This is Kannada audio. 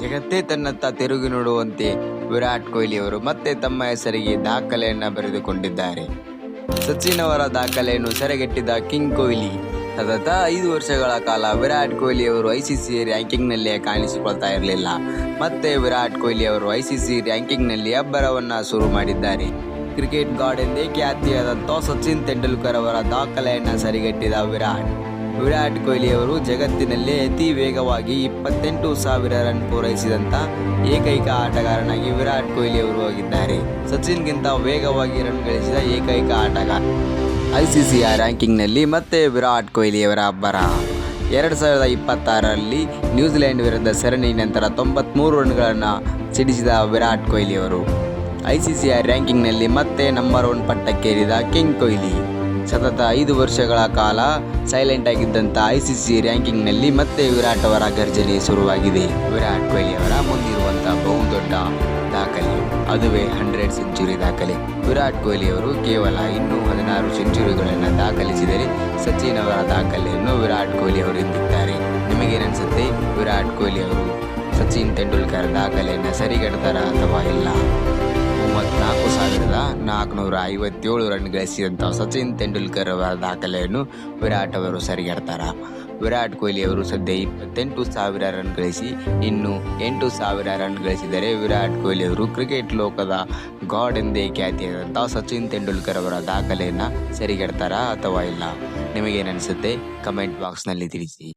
ಜಗತ್ತೇ ತನ್ನತ್ತ ತಿರುಗಿ ನೋಡುವಂತೆ ವಿರಾಟ್ ಕೊಹ್ಲಿ ಅವರು ಮತ್ತೆ ತಮ್ಮ ಹೆಸರಿಗೆ ದಾಖಲೆಯನ್ನ ಬರೆದುಕೊಂಡಿದ್ದಾರೆ. ಸಚಿನ್ ಅವರ ದಾಖಲೆಯನ್ನು ಸೆರೆಗಟ್ಟಿದ ಕಿಂಗ್ ಕೊಹ್ಲಿ, ಸತತ ಐದು ವರ್ಷಗಳ ಕಾಲ ವಿರಾಟ್ ಕೊಹ್ಲಿ ಅವರು ಐಸಿಸಿ ರ್ಯಾಂಕಿಂಗ್ನಲ್ಲೇ ಕಾಣಿಸಿಕೊಳ್ತಾ ಇರಲಿಲ್ಲ. ಮತ್ತೆ ವಿರಾಟ್ ಕೊಹ್ಲಿ ಅವರು ಐಸಿಸಿ ರ್ಯಾಂಕಿಂಗ್ನಲ್ಲಿ ಅಬ್ಬರವನ್ನು ಶುರು ಮಾಡಿದ್ದಾರೆ. ಕ್ರಿಕೆಟ್ ಗಾರ್ಡ್ ಎಂದೇ ಖ್ಯಾತಿಯಾದಂಥ ಸಚಿನ್ ತೆಂಡೂಲ್ಕರ್ ಅವರ ದಾಖಲೆಯನ್ನು ಸರಿಗಟ್ಟಿದ ವಿರಾಟ್? ವಿರಾಟ್ ಕೊಹ್ಲಿ ಅವರು ಜಗತ್ತಿನಲ್ಲೇ ಅತಿ ವೇಗವಾಗಿ ಇಪ್ಪತ್ತೆಂಟು ಸಾವಿರ ರನ್ ಪೂರೈಸಿದಂತ ಏಕೈಕ ಆಟಗಾರನಾಗಿ ವಿರಾಟ್ ಕೊಹ್ಲಿ ಅವರು ಹೋಗಿದ್ದಾರೆ ಸಚಿನ್ಗಿಂತ ವೇಗವಾಗಿ ರನ್ ಗಳಿಸಿದ ಏಕೈಕ ಆಟಗಾರ ಐಸಿಸಿಯ ರ್ಯಾಂಕಿಂಗ್ನಲ್ಲಿ ಮತ್ತೆ ವಿರಾಟ್ ಕೊಹ್ಲಿ ಅವರ ಅಬ್ಬರ. ಎರಡು ಸಾವಿರದ ಇಪ್ಪತ್ತಾರರಲ್ಲಿ ನ್ಯೂಜಿಲೆಂಡ್ ವಿರುದ್ಧ ಸರಣಿ ನಂತರ ತೊಂಬತ್ಮೂರು ರನ್ಗಳನ್ನು ಸಿಡಿಸಿದ ವಿರಾಟ್ ಕೊಹ್ಲಿ ಅವರು ಐಸಿಸಿಯ ರ್ಯಾಂಕಿಂಗ್ನಲ್ಲಿ ಮತ್ತೆ ನಂಬರ್ ಒನ್ ಪಟ್ಟಕ್ಕೇರಿದ ಕಿಂಗ್ ಕೊಹ್ಲಿ. ಸತತ ಐದು ವರ್ಷಗಳ ಕಾಲ ಸೈಲೆಂಟ್ ಆಗಿದ್ದಂಥ ಐಸಿಸಿ ರ್ಯಾಂಕಿಂಗ್ನಲ್ಲಿ ಮತ್ತೆ ವಿರಾಟ್ ಅವರ ಗರ್ಜನೆ ಶುರುವಾಗಿದೆ. ವಿರಾಟ್ ಕೊಹ್ಲಿ ಅವರ ಮುಂದಿರುವಂಥ ಬಹುದೊಡ್ಡ ದಾಖಲೆ. ಅದುವೇ ಹಂಡ್ರೆಡ್ ಸೆಂಚುರಿ ದಾಖಲೆ. ವಿರಾಟ್ ಕೊಹ್ಲಿ ಅವರು ಕೇವಲ ಇನ್ನೂ ಹದಿನಾರು ಸೆಂಚುರಿಗಳನ್ನು ದಾಖಲಿಸಿದರೆ ಸಚಿನ್ ಅವರ ದಾಖಲೆಯನ್ನು ವಿರಾಟ್ ಕೊಹ್ಲಿ ಅವರು ಎಂದಿದ್ದಾರೆ ನಿಮಗೇನನ್ಸುತ್ತೆ ವಿರಾಟ್ ಕೊಹ್ಲಿ ಅವರು ಸಚಿನ್ ತೆಂಡೂಲ್ಕರ್ ದಾಖಲೆಯನ್ನು ಸರಿಗಟ್ತಾರ ಅಥವಾ ಇಲ್ಲ? ಮೂವತ್ನಾಲ್ಕು ಸಾವಿರದ ನಾಲ್ಕುನೂರ ಐವತ್ತೇಳು ರನ್ ಗಳಿಸಿದಂತಹ ಸಚಿನ್ ತೆಂಡೂಲ್ಕರ್ ಅವರ ದಾಖಲೆಯನ್ನು ವಿರಾಟ್ ಅವರು ಸರಿಗಡ್ತಾರ. ವಿರಾಟ್ ಕೊಹ್ಲಿ ಅವರು ಸದ್ಯ ಇಪ್ಪತ್ತೆಂಟು ಸಾವಿರ ರನ್ ಗಳಿಸಿ, ಇನ್ನು ಎಂಟು ಸಾವಿರ ರನ್ ಗಳಿಸಿದರೆ ವಿರಾಟ್ ಕೊಹ್ಲಿ ಅವರು ಕ್ರಿಕೆಟ್ ಲೋಕದ ಗಾಡ್ ಎಂದೇ ಖ್ಯಾತಿಯಾದಂತಹ ಸಚಿನ್ ತೆಂಡೂಲ್ಕರ್ ಅವರ ದಾಖಲೆಯನ್ನು ಸರಿಗಡ್ತಾರಾ ಅಥವಾ ಇಲ್ಲ? ನಿಮಗೇನಿಸುತ್ತೆ ಕಮೆಂಟ್ ಬಾಕ್ಸ್ನಲ್ಲಿ ತಿಳಿಸಿ.